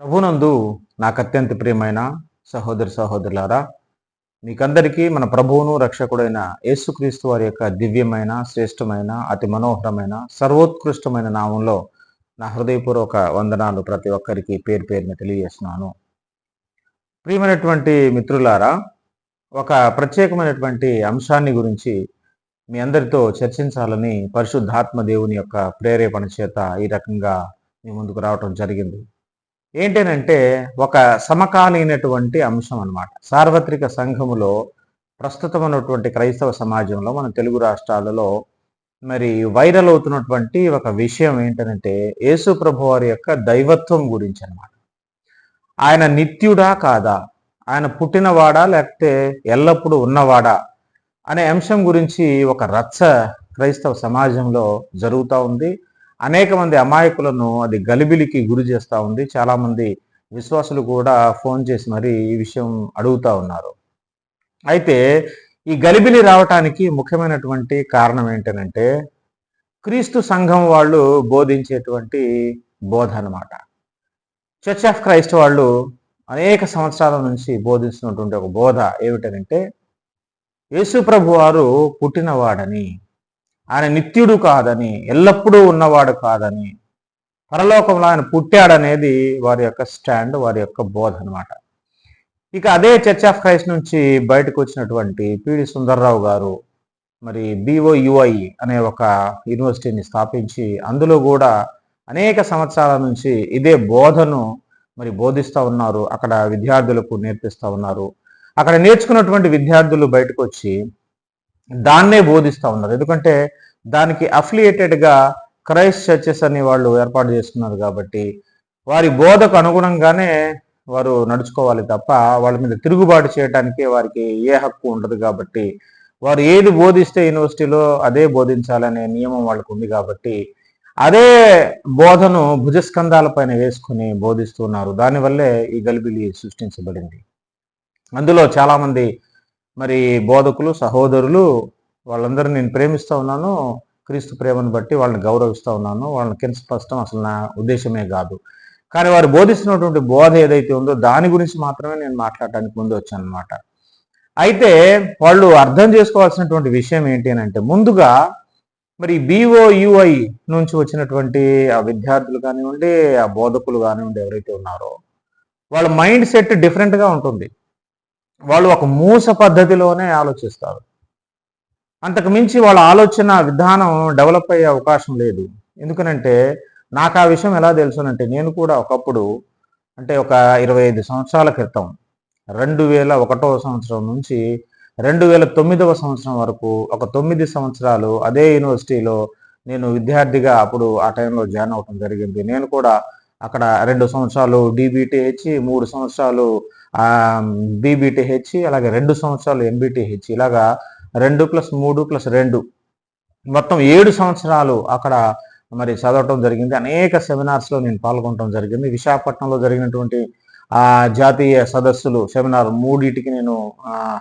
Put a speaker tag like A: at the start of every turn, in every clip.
A: ప్రభునందు నాకు అత్యంత ప్రియమైన సహోదరి సహోదరులారా మీకందరికీ మన ప్రభువును రక్షకుడైన యేసుక్రీస్తు వారి యొక్క దివ్యమైన శ్రేష్టమైన అతి మనోహరమైన సర్వోత్కృష్టమైన నామంలో నా హృదయపూర్వక వందనాలు ప్రతి ఒక్కరికి పేరు పేరుని తెలియజేస్తున్నాను. ప్రియమైనటువంటి మిత్రులారా ఒక ప్రత్యేకమైనటువంటి అంశాన్ని గురించి మీ అందరితో చర్చించాలని పరిశుద్ధాత్మ దేవుని యొక్క ప్రేరేపణ చేత ఈ రకంగా మీ ముందుకు రావటం జరిగింది. ఏంటనంటే ఒక సమకాలీనటువంటి అంశం అనమాట సార్వత్రిక సంఘములో ప్రస్తుతం ఉన్నటువంటి క్రైస్తవ సమాజంలో మన తెలుగు రాష్ట్రాలలో మరి వైరల్ అవుతున్నటువంటి ఒక విషయం ఏంటంటే యేసు ప్రభు వారి యొక్క దైవత్వం గురించి అనమాట ఆయన నిత్యుడా కాదా? ఆయన పుట్టినవాడా? లేకపోతే ఎల్లప్పుడూ ఉన్నవాడా? అనే అంశం గురించి ఒక రచ్చ క్రైస్తవ సమాజంలో జరుగుతూ ఉంది. అనేక మంది అమాయకులను అది గలిబిలికి గురి చేస్తూ ఉంది. చాలామంది విశ్వాసులు కూడా ఫోన్ చేసి మరి ఈ విషయం అడుగుతా ఉన్నారు. అయితే ఈ గలిబిలి రావటానికి ముఖ్యమైనటువంటి కారణం ఏంటనంటే క్రీస్తు సంఘం వాళ్ళు బోధించేటువంటి బోధ అన్నమాట. చర్చ్ ఆఫ్ క్రైస్ట్ వాళ్ళు అనేక సంవత్సరాల నుంచి బోధిస్తున్నటువంటి ఒక బోధ ఏమిటనంటే యేసు ప్రభు వారు పుట్టినవాడని. ఆయన నిత్యుడు కాదని ఎల్లప్పుడూ ఉన్నవాడు కాదని పరలోకంలో ఆయన పుట్టాడనేది వారి యొక్క స్టాండ్ వారి యొక్క బోధ అనమాట ఇక అదే చర్చ్ ఆఫ్ క్రైస్ట్ నుంచి బయటకు వచ్చినటువంటి పిడి సుందర్రావు గారు మరి బిఓయుఐ అనే ఒక యూనివర్సిటీని స్థాపించి అందులో కూడా అనేక సంవత్సరాల నుంచి ఇదే బోధను మరి బోధిస్తూ ఉన్నారు. అక్కడ విద్యార్థులకు నేర్పిస్తూ ఉన్నారు. అక్కడ నేర్చుకున్నటువంటి విద్యార్థులు బయటకు వచ్చి దాన్నే బోధిస్తూ ఉన్నారు. ఎందుకంటే దానికి అఫిలియేటెడ్గా క్రైస్ట్ చర్చెస్ అని వాళ్ళు ఏర్పాటు చేస్తున్నారు కాబట్టి వారి బోధకు అనుగుణంగానే వారు నడుచుకోవాలి తప్ప వాళ్ళ మీద తిరుగుబాటు చేయడానికి వారికి ఏ హక్కు ఉండదు కాబట్టి వారు ఏది బోధిస్తే యూనివర్సిటీలో అదే బోధించాలనే నియమం వాళ్ళకు ఉంది కాబట్టి అదే బోధను భుజస్కంధాల పైన వేసుకుని బోధిస్తున్నారు. దానివల్లే ఈ గలిబిలి సృష్టించబడింది. అందులో చాలామంది మరి బోధకులు సహోదరులు వాళ్ళందరూ నేను ప్రేమిస్తూ ఉన్నాను. క్రీస్తు ప్రేమను బట్టి వాళ్ళని గౌరవిస్తూ ఉన్నాను. వాళ్ళని కించపరచడం అసలు నా ఉద్దేశమే కాదు. కానీ వారు బోధిస్తున్నటువంటి బోధ ఏదైతే ఉందో దాని గురించి మాత్రమే నేను మాట్లాడటానికి ముందు వచ్చాను అనమాట అయితే వాళ్ళు అర్థం చేసుకోవాల్సినటువంటి విషయం ఏంటి అని అంటే ముందుగా మరి బిఓయుఐ నుంచి వచ్చినటువంటి ఆ విద్యార్థులు కానివ్వండి ఆ బోధకులు కానివ్వండి ఎవరైతే ఉన్నారో వాళ్ళ మైండ్ సెట్ డిఫరెంట్గా ఉంటుంది. వాళ్ళు ఒక మూస పద్ధతిలోనే ఆలోచిస్తారు. అంతకు మించి వాళ్ళ ఆలోచన విధానం డెవలప్ అయ్యే అవకాశం లేదు. ఎందుకనంటే నాకు ఆ విషయం ఎలా తెలుసునంటే నేను కూడా ఒకప్పుడు అంటే ఒక ఇరవై ఐదు సంవత్సరాల క్రితం రెండు వేల ఒకటవ సంవత్సరం నుంచి రెండు వేల తొమ్మిదవ సంవత్సరం వరకు ఒక తొమ్మిది సంవత్సరాలు అదే యూనివర్సిటీలో నేను విద్యార్థిగా అప్పుడు ఆ టైంలో జాయిన్ అవటం జరిగింది. నేను కూడా అక్కడ రెండు సంవత్సరాలు డిబిటిహెచ్ మూడు సంవత్సరాలు బీబీటీహెచ్ అలాగే రెండు సంవత్సరాలు ఎంబీటీహెచ్ ఇలాగా రెండు ప్లస్ మూడు ప్లస్ రెండు. మొత్తం ఏడు సంవత్సరాలు అక్కడ మరి చదవటం జరిగింది. అనేక సెమినార్స్లో నేను పాల్గొనడం జరిగింది. విశాఖపట్నంలో జరిగినటువంటి ఆ జాతీయ సదస్సులు సెమినార్ మూడింటికి నేను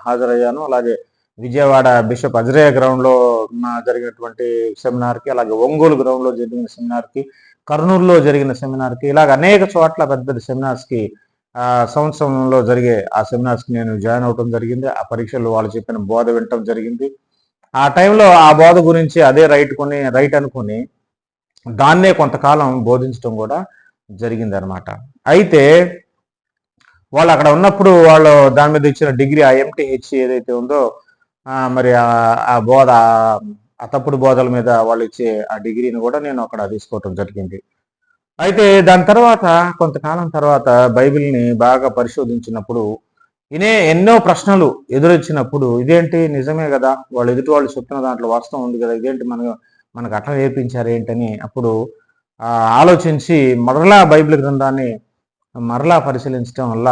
A: హాజరయ్యాను. అలాగే విజయవాడ బిషప్ అజరేయ గ్రౌండ్లో జరిగినటువంటి సెమినార్కి అలాగే ఒంగోలు గ్రౌండ్లో జరిగిన సెమినార్కి కర్నూలులో జరిగిన సెమినార్కి ఇలాగ అనేక చోట్ల పెద్ద పెద్ద సెమినార్స్కి సంవత్సరంలో జరిగే ఆ సెమినార్స్కి నేను జాయిన్ అవడం జరిగింది. ఆ పరీక్షలు వాళ్ళు చెప్పిన బోధ వినటం జరిగింది. ఆ టైంలో ఆ బోధ గురించి అదే రైట్ కొని రైట్ అనుకుని దాన్నే కొంతకాలం బోధించడం కూడా జరిగింది అనమాట అయితే వాళ్ళు అక్కడ ఉన్నప్పుడు వాళ్ళు దాని మీద ఇచ్చిన డిగ్రీ ఆ ఎంటీహెచ్ ఏదైతే ఉందో మరి ఆ బోధ ఆ తప్పుడు బోధల మీద వాళ్ళు ఇచ్చే ఆ డిగ్రీని కూడా నేను అక్కడ తీసుకోవటం జరిగింది. అయితే దాని తర్వాత కొంతకాలం తర్వాత బైబిల్ని బాగా పరిశోధించినప్పుడు ఇనే ఎన్నో ప్రశ్నలు ఎదురొచ్చినప్పుడు ఇదేంటి నిజమే కదా? వాళ్ళు ఎదుటి వాళ్ళు చెప్పిన దాంట్లో వాస్తవం ఉంది కదా? ఇదేంటి మన మనకు అట్లా నేర్పించారు ఏంటని అప్పుడు ఆలోచించి మరలా బైబిల్ గ్రంథాన్ని మరలా పరిశీలించడం వల్ల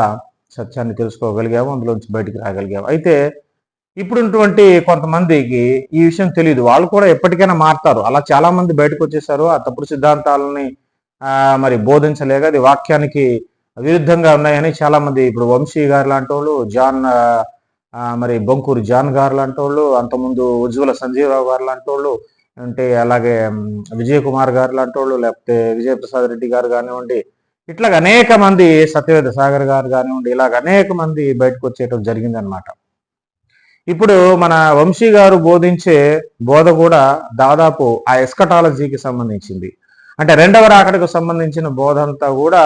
A: సత్యాన్ని తెలుసుకోగలిగాము అందులోంచి బయటికి రాగలిగాము. అయితే ఇప్పుడున్నటువంటి కొంతమందికి ఈ విషయం తెలియదు వాళ్ళు కూడా ఎప్పటికైనా మారుతారు. అలా చాలా మంది బయటకు వచ్చేసారు. ఆ తప్పుడు సిద్ధాంతాలని మరి బోధించలేక అది వాక్యానికి విరుద్ధంగా ఉన్నాయని చాలా మంది ఇప్పుడు వంశీ గారు లాంటి వాళ్ళు జాన్ మరి బొంకూరు జాన్ గారు లాంటి వాళ్ళు అంతకుముందు ఉజ్వల సంజీవరావు గారు లాంటి వాళ్ళు అంటే అలాగే మ్, విజయ్ కుమార్ గారు లాంటి వాళ్ళు లేకపోతే విజయప్రసాద్ రెడ్డి గారు కానివ్వండి ఇట్లాగ అనేక మంది సత్యవేద సాగర్ గారు కానివ్వండి ఇలాగ అనేక మంది బయటకు వచ్చేయటం జరిగిందనమాట ఇప్పుడు మన వంశీ గారు బోధించే బోధ కూడా దాదాపు ఆ ఎస్కటాలజీకి సంబంధించింది. అంటే రెండవ రాకడకు సంబంధించిన బోధ అంతా కూడా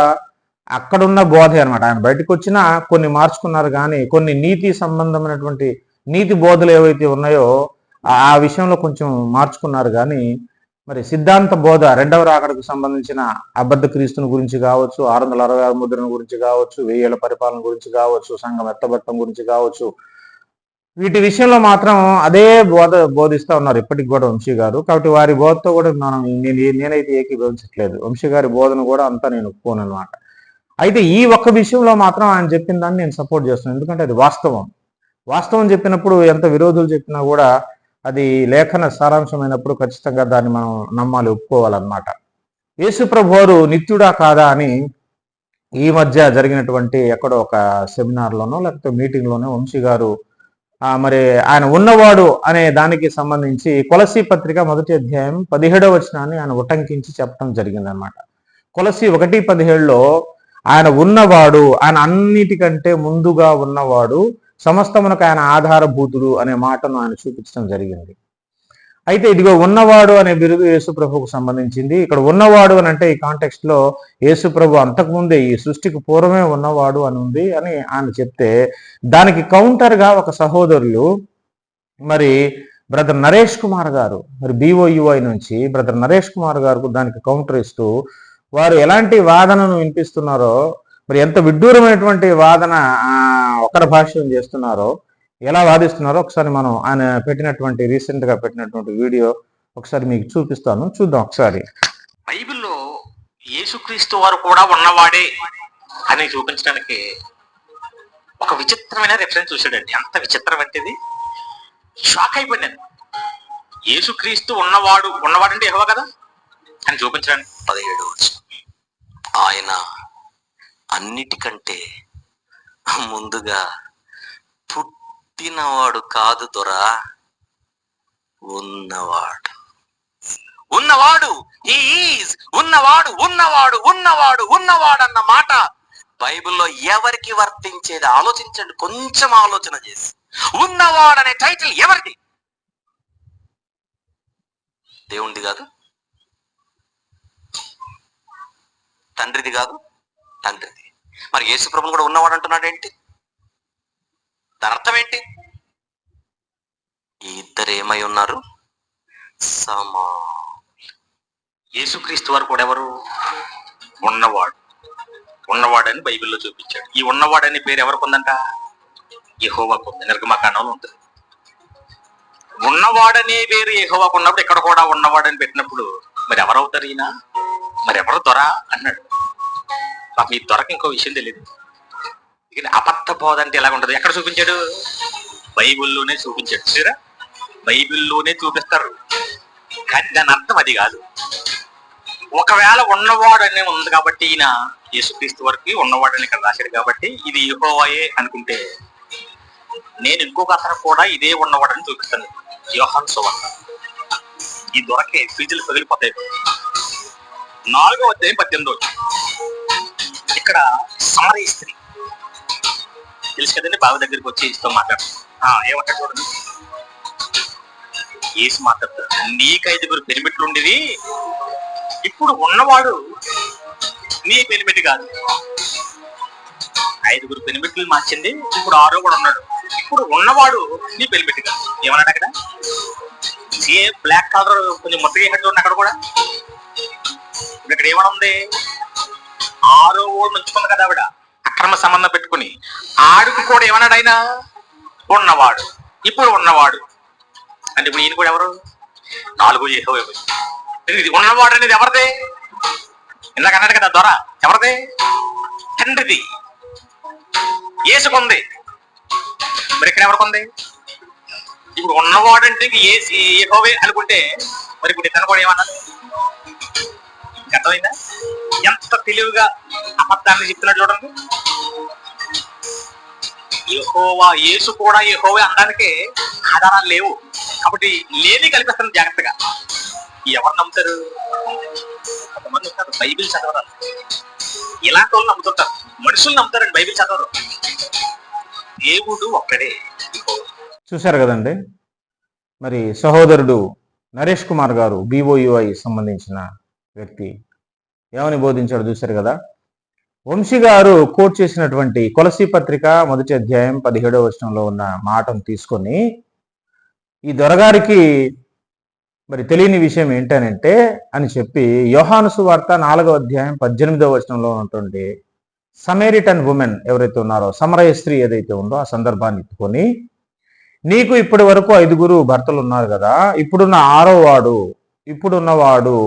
A: అక్కడున్న బోధే అనమాట ఆయన బయటకు వచ్చినా కొన్ని మార్చుకున్నారు కానీ కొన్ని నీతి సంబంధమైనటువంటి నీతి బోధలు ఏవైతే ఉన్నాయో ఆ- విషయంలో కొంచెం మార్చుకున్నారు కానీ మరి సిద్ధాంత బోధ రెండవ రాకడకు సంబంధించిన అబద్ధ క్రీస్తుని గురించి కావచ్చు ఆరు వందల అరవై ఆరు ముద్రను గురించి కావచ్చు వెయ్యేళ్ళ పరిపాలన గురించి కావచ్చు సంఘం ఎత్తబట్టం గురించి కావచ్చు వీటి విషయంలో మాత్రం అదే బోధ బోధిస్తా ఉన్నారు ఇప్పటికి కూడా వంశీ గారు. కాబట్టి వారి బోధతో కూడా మనం నేను నేనైతే ఏకీభవించట్లేదు. వంశీ గారి బోధన కూడా అంతా నేను ఒప్పుకోను అనమాట అయితే ఈ ఒక్క విషయంలో మాత్రం ఆయన చెప్పిన దాన్ని నేను సపోర్ట్ చేస్తున్నాను. ఎందుకంటే అది వాస్తవం. వాస్తవం చెప్పినప్పుడు ఎంత విరోధులు చెప్పినా కూడా అది లేఖన సారాంశమైనప్పుడు ఖచ్చితంగా దాన్ని మనం నమ్మాలి ఒప్పుకోవాలన్నమాట. యేసుప్రభువారు వారు నిత్యుడా కాదా అని ఈ మధ్య జరిగినటువంటి ఎక్కడో ఒక సెమినార్లోనో లేకపోతే మీటింగ్లోనో వంశీ గారు మరి ఆయన ఉన్నవాడు అనే దానికి సంబంధించి కొలసి పత్రిక మొదటి అధ్యాయం పదిహేడవ వచనాన్ని ఆయన ఉటంకించి చెప్పడం జరిగిందనమాట కొలసి ఒకటి పదిహేడులో ఆయన ఉన్నవాడు ఆయన అన్నిటికంటే ముందుగా ఉన్నవాడు సమస్తమునకు ఆయన ఆధారభూతుడు అనే మాటను ఆయన చూపించడం జరిగింది. అయితే ఇదిగో ఉన్నవాడు అనే బిరుదు యేసుప్రభుకు సంబంధించింది. ఇక్కడ ఉన్నవాడు అని అంటే ఈ కాంటెక్స్ట్లో యేసుప్రభు అంతకుముందే ఈ సృష్టికి పూర్వమే ఉన్నవాడు అని ఉంది అని ఆయన చెప్తే దానికి కౌంటర్గా ఒక సహోదరులు మరి బ్రదర్ నరేష్ కుమార్ గారు మరి బీఓయుఐ నుంచి బ్రదర్ నరేష్ కుమార్ గారు దానికి కౌంటర్ ఇస్తూ వారు ఎలాంటి వాదనను వినిపిస్తున్నారో మరి ఎంత విడ్డూరమైనటువంటి వాదన ఒకరి భాష్యం చేస్తున్నారో ఎలా వాదిస్తున్నారో ఒకసారి మనం ఆయన పెట్టినటువంటి రీసెంట్గా పెట్టినటువంటి వీడియో ఒకసారి మీకు చూపిస్తాను. చూద్దాం ఒకసారి.
B: బైబిల్లో యేసుక్రీస్తు వారు కూడా ఉన్నవాడే అని చూపించడానికి ఒక విచిత్రమైన రెఫరెన్స్ చూశాడండి. అంత విచిత్రం అంటేది షాక్ అయిపోయినాను. యేసుక్రీస్తు ఉన్నవాడు ఉన్నవాడంటే ఏహో కదా? అని చూపించడానికి
C: పదిహేడు ఆయన అన్నిటికంటే ముందుగా పుట్టినవాడు కాదు దొరా ఉన్నవాడు.
B: ఉన్నవాడు ఈజ్ ఉన్నవాడు ఉన్నవాడు ఉన్నవాడు ఉన్నవాడు అన్న మాట
C: బైబిల్లో ఎవరికి వర్తించేది? ఆలోచించండి కొంచెం ఆలోచన చేసి.
B: ఉన్నవాడనే టైటిల్ ఎవరిది?
C: దేవుడిది కాదు? తండ్రిది కాదు? తండ్రిది. మరి యేసుప్రభు కూడా ఉన్నవాడు అంటున్నాడు ఏంటి? దాని అర్థం ఏంటి ఈ ఇద్దరు ఏమై ఉన్నారు? సమా
B: యేసుక్రీస్తు వారు కూడా ఎవరు? ఉన్నవాడు. ఉన్నవాడని బైబిల్లో చూపించాడు. ఈ ఉన్నవాడని పేరు ఎవరికి ఉందంట? యహోవాకు ఉంది. నిర్గమకాండంలో ఉంటుంది. ఉన్నవాడనే పేరు యహోవాకు ఉన్నప్పుడు ఇక్కడ కూడా ఉన్నవాడని పెట్టినప్పుడు మరి ఎవరవుతారు ఈయన? మరి ఎవరు దొర? అన్నాడు. మాకు ఈ దొరకు ఇంకో విషయం తెలియదు ఇక అబద్ధ బోధ అంటే ఎలా ఉంటుంది ఎక్కడ చూపించాడు? బైబిల్లోనే చూపించాడు. చూసారా? బైబిల్లోనే చూపిస్తారు. కానీ దాని అర్థం అది కాదు. ఒకవేళ ఉన్నవాడు అనే ఉంది కాబట్టి ఈయన యేసుక్రీస్తు వరకు ఉన్నవాడని ఇక్కడ రాశాడు కాబట్టి ఇది యెహోవాయే అనుకుంటే నేను ఇంకొక అతను కూడా ఇదే ఉన్నవాడని చూపిస్తాను. యోహాన్ సువర్ణ ఈ దొరకే ఫీజులు పగిలిపోతాయి. నాలుగో అధ్యాయం పద్దెనిమిదో ఇక్కడ సమరీ స్త్రీ. తెలుసు కదండి బావి దగ్గరికి వచ్చి ఇస్తాం మాట్లాడు ఏమంటా చూడండి. ఏసి మాట్లాడతాడు. నీకు ఐదుగురు పెరిమిట్లు ఉండేవి. ఇప్పుడు ఉన్నవాడు నీ పెనిమిటి కాదు. ఐదుగురు పెనిమిట్లు మార్చింది. ఇప్పుడు ఆరో కూడా ఉన్నాడు. ఇప్పుడు ఉన్నవాడు నీ పెనిమిటి కాదు. ఏమన్నాడు అక్కడ? ఏ బ్లాక్ కలర్ కొంచెం ముద్దగేసినట్టు ఉంది అక్కడ కూడా. ఇప్పుడు ఇక్కడ ఏమనుంది ఆరో ఓడు నుంచుకుంది కదా ఆవిడ. అక్రమ సంబంధం పెట్టుకుని ఆడుకు కూడా ఏమన్నాడు ఆయన ఉన్నవాడు. ఇప్పుడు ఉన్నవాడు. అంటే ఇప్పుడు ఈయన కూడా ఎవరు? నాలుగు ఏహో ఇది ఉన్నవాడు అనేది ఎవరిదే? ఇందాక అన్నాడు కదా దొర. ఎవరిదే? తండ్రిది. ఏసుకుంది మరి ఇక్కడ ఎవరికి ఇప్పుడు ఉన్నవాడు అంటే ఇంక ఏసి ఏహోవే అనుకుంటే మరి ఇప్పుడు ఇతను కూడా ఏమన్నా అర్థమైందా? ఎంత తెలివిగా అబద్ధాన్ని చెప్తున్నాడు చూడండి. యహోవా యేసు కూడా యహోవే అనడానికి ఆధారాలు లేవు. కాబట్టి లేని కల్పిస్తాను జాగ్రత్తగా ఎవరు నమ్ముతారు? కొంతమంది ఉంటారు బైబిల్ చదవరు. ఇలాంటి వాళ్ళు నమ్ముతుంటారు. మనుషులు నమ్ముతారండి బైబిల్ చదవరు. దేవుడు ఒక్కడే.
A: చూశారు కదండి? మరి సహోదరుడు నరేష్ కుమార్ గారు బీఓయుఐ సంబంధించిన వ్యక్తి. ఏమని బోధించాడు చూశారు కదా? వంశీ గారు కోట్ చేసినటువంటి కొలసి పత్రిక మొదటి అధ్యాయం పదిహేడవ వచనంలో ఉన్న మాటను తీసుకొని ఈ దొరగారికి మరి తెలియని విషయం ఏంటనంటే అని చెప్పి యోహాను సువార్త నాలుగవ అధ్యాయం పద్దెనిమిదవ వచనంలో ఉన్నటువంటి సమేరిటన్ ఉమెన్ ఎవరైతే ఉన్నారో సమరయ స్త్రీ ఏదైతే ఉందో ఆ సందర్భాన్ని ఎత్తుకొని నీకు ఇప్పటి వరకు ఐదుగురు భర్తలు ఉన్నారు కదా ఇప్పుడున్న ఆరో వాడు ఇప్పుడున్నవాడు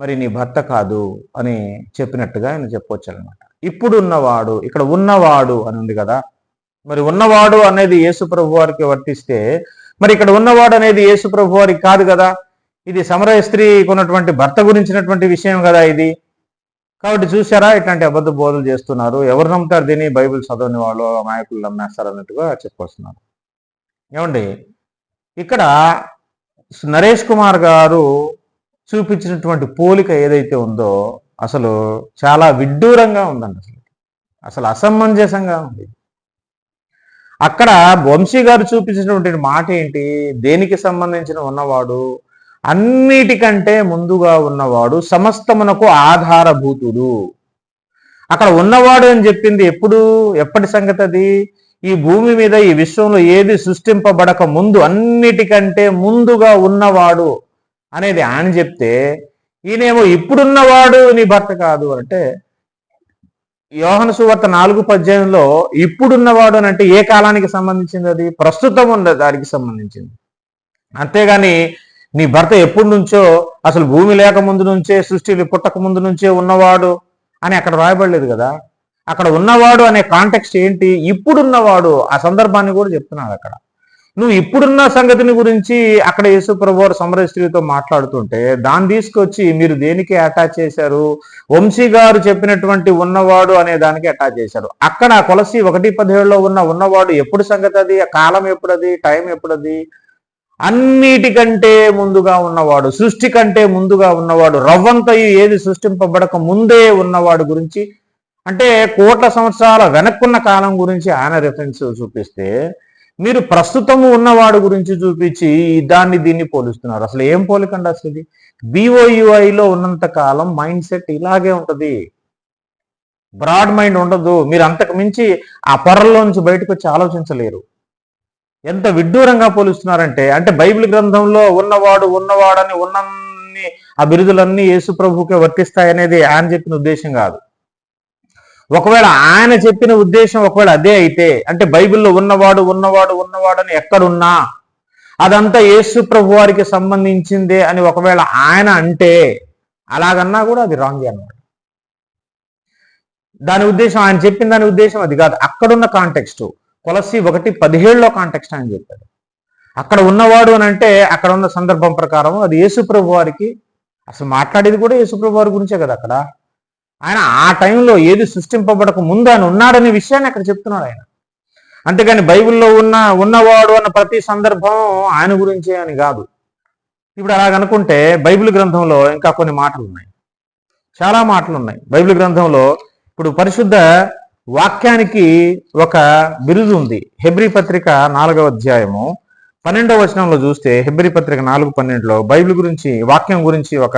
A: మరి నీ భర్త కాదు అని చెప్పినట్టుగా ఆయన చెప్పవచ్చు అనమాట ఇప్పుడున్నవాడు ఇక్కడ ఉన్నవాడు అని ఉంది కదా. మరి ఉన్నవాడు అనేది యేసు ప్రభు వారికి వర్తిస్తే మరి ఇక్కడ ఉన్నవాడు అనేది యేసు ప్రభు వారికి కాదు కదా. ఇది సమరయ స్త్రీకి ఉన్నటువంటి భర్త గురించినటువంటి విషయం కదా ఇది. కాబట్టి చూసారా ఇట్లాంటి అబద్ధ బోధలు చేస్తున్నారు. ఎవరు నమ్ముతారు దీన్ని? బైబిల్ చదవని వాళ్ళు అమాయకులు నమ్మేస్తారు అన్నట్టుగా చెప్పొస్తున్నారు. ఏమండి? ఇక్కడ నరేష్ కుమార్ గారు చూపించినటువంటి పోలిక ఏదైతే ఉందో అసలు చాలా విడ్డూరంగా ఉందండి అసలు. అసలు అసమంజసంగా ఉంది. అక్కడ వంశీ గారు చూపించినటువంటి మాట ఏంటి? దేనికి సంబంధించిన ఉన్నవాడు? అన్నిటికంటే ముందుగా ఉన్నవాడు సమస్తమునకు ఆధారభూతుడు. అక్కడ ఉన్నవాడు అని చెప్పింది ఎప్పుడు? ఎప్పటి సంగతి అది? ఈ భూమి మీద ఈ విశ్వంలో ఏది సృష్టింపబడక ముందు అన్నిటికంటే ముందుగా ఉన్నవాడు అనేది ఆయన చెప్తే ఈయనేమో ఇప్పుడున్నవాడు నీ భర్త కాదు అంటే యోహన సువార్త నాలుగు పద్యాయంలో ఇప్పుడున్నవాడు అని అంటే ఏ కాలానికి సంబంధించింది అది? ప్రస్తుతం ఉన్న దానికి సంబంధించింది. అంతేగాని నీ భర్త ఎప్పటి నుంచో అసలు భూమి లేక ముందు నుంచే సృష్టిలు పుట్టక ముందు నుంచే ఉన్నవాడు అని అక్కడ రాయబడలేదు కదా? అక్కడ ఉన్నవాడు అనే కాంటెక్స్ట్ ఏంటి? ఇప్పుడున్నవాడు ఆ సందర్భాన్ని కూడా చెప్తున్నాడు అక్కడ. నువ్వు ఇప్పుడున్న సంగతిని గురించి అక్కడ యేసుప్రభు వారు సమర స్త్రీతో మాట్లాడుతుంటే దాన్ని తీసుకొచ్చి మీరు దేనికి అటాచ్ చేశారు? వంశీ గారు చెప్పినటువంటి ఉన్నవాడు అనే దానికి అటాచ్ చేశారు. అక్కడ కొలసి ఒకటి పదిహేడులో ఉన్న ఉన్నవాడు ఎప్పుడు సంగతి అది? ఆ కాలం ఎప్పుడది టైం ఎప్పుడది అన్నిటికంటే ముందుగా ఉన్నవాడు సృష్టి కంటే ముందుగా ఉన్నవాడు రవ్వంతయు ఏది సృష్టింపబడక ముందే ఉన్నవాడు గురించి అంటే కోట్ల సంవత్సరాల వెనక్కున్న కాలం గురించి ఆయన రిఫరెన్స్ చూపిస్తే మీరు ప్రస్తుతం ఉన్నవాడు గురించి చూపించి దాన్ని దీన్ని పోలుస్తున్నారు. అసలు ఏం పోలికండి అసలు ఇది? బీఓయుఐలో ఉన్నంత కాలం మైండ్ సెట్ ఇలాగే ఉంటుంది. బ్రాడ్ మైండ్ ఉండదు. మీరు అంతకు మించి ఆ పొరల్లోంచి బయటకు వచ్చి ఆలోచించలేరు. ఎంత విడ్డూరంగా పోలుస్తున్నారంటే అంటే బైబిల్ గ్రంథంలో ఉన్నవాడు ఉన్నవాడని ఉన్నన్ని ఆ బిరుదులన్నీ యేసు ప్రభుకే వర్తిస్తాయనేది ఆయన చెప్పిన ఉద్దేశం కాదు. ఒకవేళ ఆయన చెప్పిన ఉద్దేశం ఒకవేళ అదే అయితే అంటే బైబిల్లో ఉన్నవాడు ఉన్నవాడు ఉన్నవాడు అని ఎక్కడున్నా అదంతా యేసు ప్రభు వారికి సంబంధించిందే అని ఒకవేళ ఆయన అంటే అలాగన్నా కూడా అది రాంగ్ అన్నమాట దాని ఉద్దేశం ఆయన చెప్పిన దాని ఉద్దేశం అది కాదు. అక్కడున్న కాంటెక్స్ట్ కొలసి ఒకటి పదిహేడులో కాంటెక్స్ట్ ఆయన చెప్పాడు. అక్కడ ఉన్నవాడు అని అంటే అక్కడ ఉన్న సందర్భం ప్రకారం అది యేసుప్రభు వారికి అసలు మాట్లాడేది కూడా యేసుప్రభు వారి గురించే కదా అక్కడ. ఆయన ఆ టైంలో ఏది సృష్టింపబడక ముందు ఆయన ఉన్నాడనే విషయాన్ని అక్కడ చెప్తున్నాడు ఆయన. అంతేగాని బైబిల్లో ఉన్న ఉన్నవాడు అన్న ప్రతి సందర్భం ఆయన గురించే అని కాదు. ఇప్పుడు అలాగనుకుంటే బైబిల్ గ్రంథంలో ఇంకా కొన్ని మాటలు ఉన్నాయి చాలా మాటలు ఉన్నాయి బైబిల్ గ్రంథంలో ఇప్పుడు పరిశుద్ధ వాక్యానికి ఒక బిరుదు ఉంది. హెబ్రి పత్రిక నాలుగవ అధ్యాయము పన్నెండవ వచనంలో చూస్తే హెబ్రి పత్రిక నాలుగు పన్నెండులో బైబిల్ గురించి వాక్యం గురించి ఒక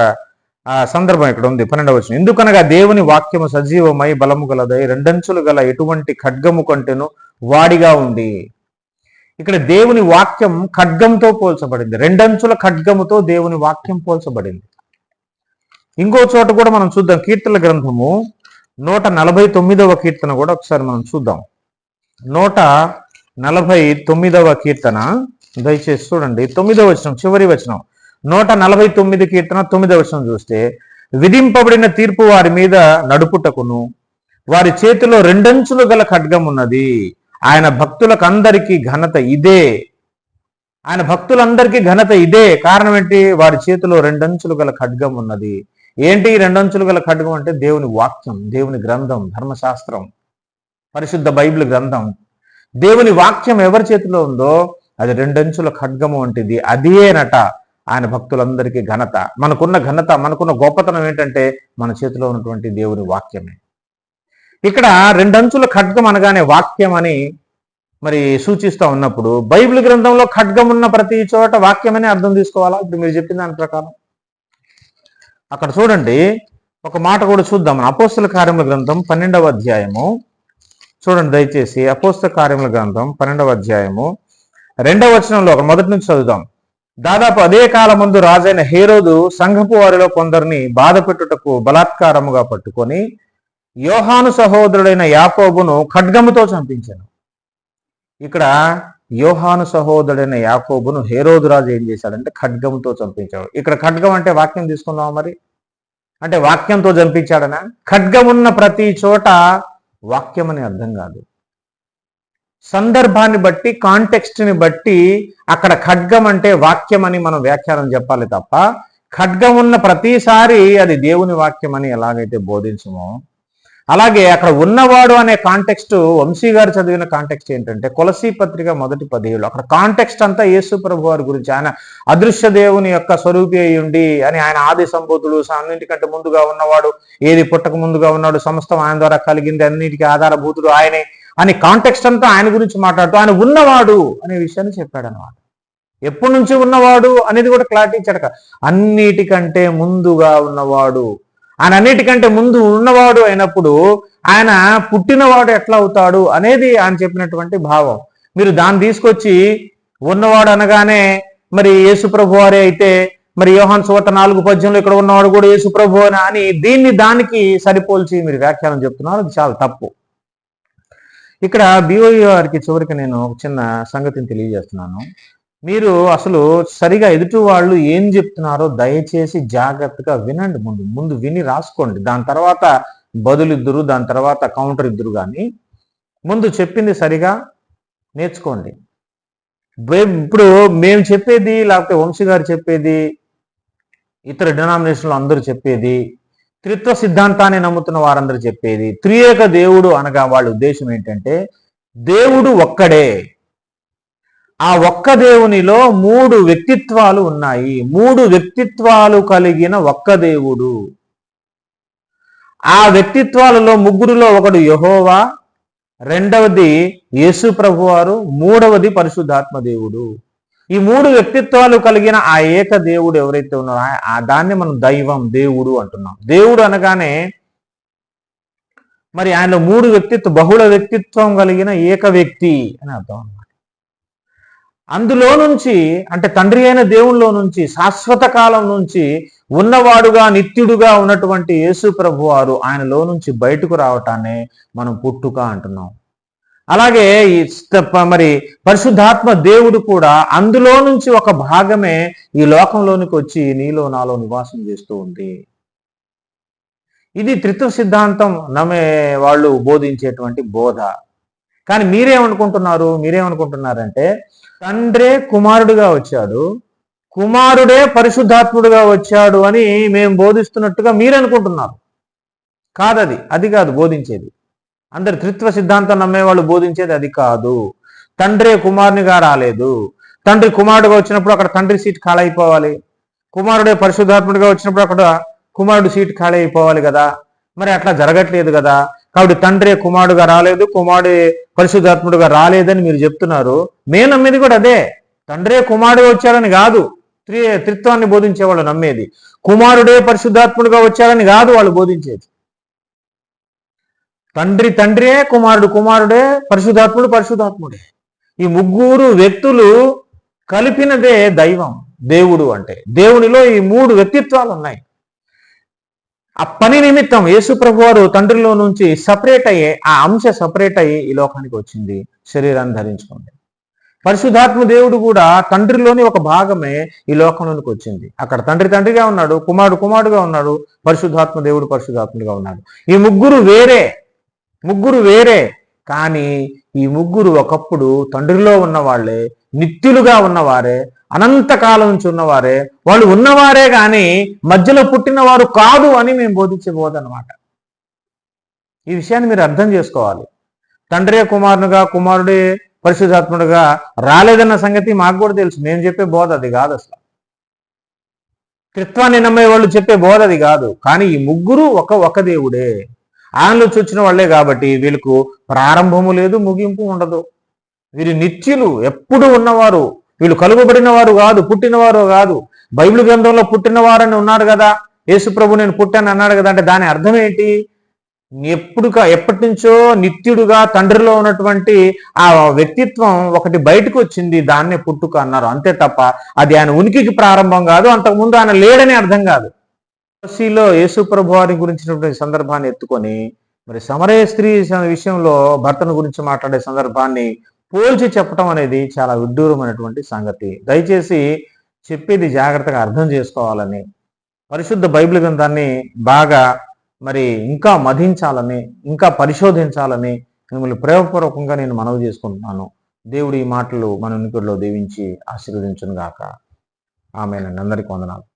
A: సందర్భం ఇక్కడ ఉంది పన్నెండవ వచనం. ఎందుకనగా దేవుని వాక్యము సజీవమై బలము గలదై రెండంచులు గల ఎటువంటి ఖడ్గము కంటేను వాడిగా ఉంది ఇక్కడ దేవుని వాక్యం ఖడ్గంతో పోల్చబడింది. రెండంచుల ఖడ్గముతో దేవుని వాక్యం పోల్చబడింది. ఇంకో చోట కూడా మనం చూద్దాం. కీర్తన గ్రంథము నూట నలభై తొమ్మిదవ కీర్తన కూడా ఒకసారి మనం చూద్దాం. నూట నలభై తొమ్మిదవ కీర్తన. దయచేసి చూడండి. తొమ్మిదవ వచనం చివరి వచనం. నూట నలభై తొమ్మిది కీర్తన తొమ్మిదవ వర్షం చూస్తే విధింపబడిన తీర్పు వారి మీద నడుపుటకును వారి చేతిలో రెండంచులు గల ఖడ్గం ఉన్నది. ఆయన భక్తులకందరికీ ఘనత ఇదే. ఆయన భక్తులందరికీ ఘనత ఇదే. కారణం ఏంటి? వారి చేతిలో రెండంచులు గల ఖడ్గం ఉన్నది. ఏంటి ఈ రెండంచులు గల ఖడ్గం అంటే? దేవుని వాక్యం దేవుని గ్రంథం ధర్మశాస్త్రం పరిశుద్ధ బైబిల్ గ్రంథం. దేవుని వాక్యం ఎవరి చేతిలో ఉందో అది రెండంచుల ఖడ్గము వంటిది. అదేనట ఆయన భక్తులందరికీ ఘనత. మనకున్న ఘనత మనకున్న గొప్పతనం ఏంటంటే మన చేతిలో ఉన్నటువంటి దేవుని వాక్యమే. ఇక్కడ రెండంచుల ఖడ్గం అనగానే వాక్యం అని మరి సూచిస్తూ ఉన్నప్పుడు బైబిల్ గ్రంథంలో ఖడ్గం ఉన్న ప్రతి చోట వాక్యమనే అర్థం తీసుకోవాలా? ఇప్పుడు మీరు చెప్పిన దాని ప్రకారం. అక్కడ చూడండి ఒక మాట కూడా చూద్దాం. అపోస్తుల కార్యముల గ్రంథం పన్నెండవ అధ్యాయము. చూడండి దయచేసి అపోస్తుల కార్యముల గ్రంథం పన్నెండవ అధ్యాయము. రెండవ వచనంలో ఒక మొదటి నుంచి చదువుదాం. దాదాపు అదే కాలం ముందు రాజైన హేరోదు సంఘపు వారిలో కొందరిని బాధ పెట్టుటకు బలాత్కారముగా పట్టుకొని యోహాను సహోదరుడైన యాకోబును ఖడ్గముతో చంపించాను. ఇక్కడ యోహాను సహోదరుడైన యాకోబును హేరోదు రాజు ఏం చేశాడంటే ఖడ్గంతో చంపించాడు. ఇక్కడ ఖడ్గం అంటే వాక్యం తీసుకుందాం మరి? అంటే వాక్యంతో చంపించాడనా? ఖడ్గం ఉన్న ప్రతి చోట వాక్యం అని అర్థం కాదు. సందర్భాన్ని బట్టి కాంటెక్స్ట్ని బట్టి అక్కడ ఖడ్గం అంటే వాక్యం అని మనం వ్యాఖ్యానం చెప్పాలి తప్ప ఖడ్గం ఉన్న ప్రతిసారి అది దేవుని వాక్యం అని ఎలాగైతే బోధించమో అలాగే అక్కడ ఉన్నవాడు అనే కాంటెక్స్ట్ వంశీ గారు చదివిన కాంటెక్స్ట్ ఏంటంటే కొలసీ పత్రిక మొదటి పదిహేడు అక్కడ కాంటెక్స్ట్ అంతా యేసు ప్రభు వారి గురించి ఆయన అదృశ్య దేవుని యొక్క స్వరూపి అయ్యుండి అని ఆయన ఆది సంబూతుడు అన్నింటికంటే ముందుగా ఉన్నవాడు ఏది పుట్టక ముందుగా ఉన్నాడు సమస్తం ఆయన ద్వారా కలిగింది అన్నిటికీ ఆధారభూతుడు ఆయనే. అని కాంటెక్స్ట్ అంతా ఆయన గురించి మాట్లాడుతూ ఆయన ఉన్నవాడు అనే విషయాన్ని చెప్పాడు అనమాట ఎప్పటి నుంచి ఉన్నవాడు అనేది కూడా క్లారిటీ ఇచ్చాడు అన్నిటికంటే ముందుగా ఉన్నవాడు. ఆయన అన్నిటికంటే ముందు ఉన్నవాడు అయినప్పుడు ఆయన పుట్టినవాడు ఎట్లా అవుతాడు అనేది ఆయన చెప్పినటువంటి భావం. మీరు దాన్ని తీసుకొచ్చి ఉన్నవాడు అనగానే మరి యేసుప్రభు వారే అయితే మరి యోహాన్ సువార్త నాలుగు పద్యంలో ఇక్కడ ఉన్నవాడు కూడా యేసుప్రభు అని దీన్ని దానికి సరిపోల్చి మీరు వ్యాఖ్యానం చెప్తున్నారు. అది చాలా తప్పు. ఇక్కడ బిఓఈ చివరికి నేను ఒక చిన్న సంగతిని తెలియజేస్తున్నాను. మీరు అసలు సరిగా ఎదుటి వాళ్ళు ఏం చెప్తున్నారో దయచేసి జాగ్రత్తగా వినండి ముందు. ముందు విని రాసుకోండి. దాని తర్వాత బదులు ఇద్దరు దాని తర్వాత కౌంటర్ ఇద్దరు కానీ ముందు చెప్పింది సరిగా నేర్చుకోండి. ఇప్పుడు మేము చెప్పేది లేకపోతే వంశీ గారు చెప్పేది ఇతర డినామినేషన్లు అందరూ చెప్పేది త్రిత్వ సిద్ధాంతాన్ని నమ్ముతున్న వారందరూ చెప్పేది త్రియేక దేవుడు అనగా వాళ్ళ ఉద్దేశం ఏంటంటే దేవుడు ఒక్కడే. ఆ ఒక్క దేవునిలో మూడు వ్యక్తిత్వాలు ఉన్నాయి. మూడు వ్యక్తిత్వాలు కలిగిన ఒక్క దేవుడు. ఆ వ్యక్తిత్వాలలో ముగ్గురులో ఒకడు యహోవా రెండవది యేసు ప్రభువారు మూడవది పరిశుద్ధాత్మ దేవుడు. ఈ మూడు వ్యక్తిత్వాలు కలిగిన ఆ ఏక దేవుడు ఎవరైతే ఉన్నారో ఆ- దాన్ని మనం దైవం దేవుడు అంటున్నాం. దేవుడు అనగానే మరి ఆయన మూడు వ్యక్తిత్వ బహుళ వ్యక్తిత్వం కలిగిన ఏక వ్యక్తి అని అర్థం అన్నమాట. అందులో నుంచి అంటే తండ్రి అయిన దేవుల్లో నుంచి శాశ్వత కాలం నుంచి ఉన్నవాడుగా నిత్యుడుగా ఉన్నటువంటి యేసు ప్రభు వారు ఆయనలో నుంచి బయటకు రావటాన్ని మనం పుట్టుక అంటున్నాం. అలాగే ఈ మరి పరిశుద్ధాత్మ దేవుడు కూడా అందులో నుంచి ఒక భాగమే ఈ లోకంలోనికి వచ్చి నీలో నాలో నివాసం చేస్తూ ఉంది. ఇది త్రిత్వ సిద్ధాంతం నమ్మే వాళ్ళు బోధించేటువంటి బోధ. కానీ మీరేమనుకుంటున్నారు? మీరేమనుకుంటున్నారంటే తండ్రే కుమారుడిగా వచ్చాడు కుమారుడే పరిశుద్ధాత్ముడుగా వచ్చాడు అని మేము బోధిస్తున్నట్టుగా మీరు అనుకుంటున్నారు కాదది అది కాదు బోధించేది. అందరు త్రిత్వ సిద్ధాంతం నమ్మేవాళ్ళు బోధించేది అది కాదు. తండ్రి కుమారునిగా రాలేదు. తండ్రి కుమారుడుగా వచ్చినప్పుడు అక్కడ తండ్రి సీట్ ఖాళీ అయిపోవాలి. కుమారుడే పరిశుద్ధాత్ముడిగా వచ్చినప్పుడు అక్కడ కుమారుడు సీట్ ఖాళీ అయిపోవాలి కదా. మరి అట్లా జరగట్లేదు కదా. కాబట్టి తండ్రి కుమారుడుగా రాలేదు కుమారుడు పరిశుద్ధాత్ముడుగా రాలేదని మీరు చెప్తున్నారు. మేము నమ్మేది కూడా అదే. తండ్రే కుమారుడు వచ్చారని కాదు. త్రి త్రిత్వాన్ని బోధించే వాళ్ళు నమ్మేది. కుమారుడే పరిశుద్ధాత్ముడుగా వచ్చారని కాదు వాళ్ళు బోధించేది. తండ్రి తండ్రియే కుమారుడు కుమారుడే పరిశుధాత్ముడు పరిశుధాత్ముడే ఈ ముగ్గురు వ్యక్తులు కలిపినదే దైవం దేవుడు అంటే. దేవునిలో ఈ మూడు వ్యక్తిత్వాలు ఉన్నాయి ఆ పని నిమిత్తం యేసు ప్రభు వారు తండ్రిలో నుంచి సపరేట్ అయ్యే ఆ అంశ సపరేట్ అయ్యి ఈ లోకానికి వచ్చింది. శరీరాన్ని ధరించుకుంది పరిశుద్ధాత్మ దేవుడు కూడా తండ్రిలోని ఒక భాగమే ఈ లోకంలోనికి వచ్చింది. అక్కడ తండ్రి తండ్రిగా ఉన్నాడు కుమారుడు కుమారుడుగా ఉన్నాడు పరిశుద్ధాత్మ దేవుడు పరిశుద్ధాత్ముడుగా ఉన్నాడు. ఈ ముగ్గురు వేరే. ముగ్గురు వేరే. కానీ ఈ ముగ్గురు ఒకప్పుడు తండ్రిలో ఉన్న వాళ్ళే నిత్యులుగా ఉన్నవారే అనంతకాలం నుంచి ఉన్నవారే. వాళ్ళు ఉన్నవారే కానీ మధ్యలో పుట్టినవారు కాదు అని మేము బోధించే బోధ అనమాట ఈ విషయాన్ని మీరు అర్థం చేసుకోవాలి. తండ్రే కుమారునిగా కుమారుడే పరిశుధాత్ముడుగా రాలేదన్న సంగతి మాకు కూడా తెలుసు. మేము చెప్పే బోధ అది కాదు అసలు. త్రిత్వాన్ని నమ్మే వాళ్ళు చెప్పే బోధ అది కాదు. కానీ ఈ ముగ్గురు ఒక ఒక దేవుడే. ఆయనలో చొచ్చిన వాళ్ళే కాబట్టి వీళ్ళకు ప్రారంభము లేదు ముగింపు ఉండదు. వీరు నిత్యులు ఎప్పుడు ఉన్నవారు. వీళ్ళు కలుగబడిన వారు కాదు పుట్టినవారు కాదు. బైబిల్ గ్రంథంలో పుట్టినవారని ఉన్నాడు కదా. యేసుప్రభు నేను పుట్టాను అన్నాడు కదా. అంటే దాని అర్థం ఏంటి? ఎప్పుడుగా ఎప్పటి నుంచో నిత్యుడుగా తండ్రిలో ఉన్నటువంటి ఆ వ్యక్తిత్వం ఒకటి బయటకు వచ్చింది దాన్నే పుట్టుక అన్నారు. అంతే తప్ప అది ఆయన ఉనికికి ప్రారంభం కాదు అంతకుముందు ఆయన లేడని అర్థం కాదు. కాశీలో యేసుప్రభు వారి గురించినటువంటి సందర్భాన్ని ఎత్తుకొని మరి సమరయ స్త్రీ విషయంలో భర్తను గురించి మాట్లాడే సందర్భాన్ని పోల్చి చెప్పడం అనేది చాలా విడ్డూరమైనటువంటి సంగతి. దయచేసి చెప్పేది జాగ్రత్తగా అర్థం చేసుకోవాలని పరిశుద్ధ బైబిల్ గ్రంథాన్ని బాగా మరి ఇంకా మధించాలని ఇంకా పరిశోధించాలని మిమ్మల్ని ప్రేమపూర్వకంగా నేను మనవి చేసుకుంటున్నాను. దేవుడు ఈ మాటలు మన ఉనికిలో దీవించి ఆశీర్వదించును గాక ఆమె అందరికీ వందనాలు.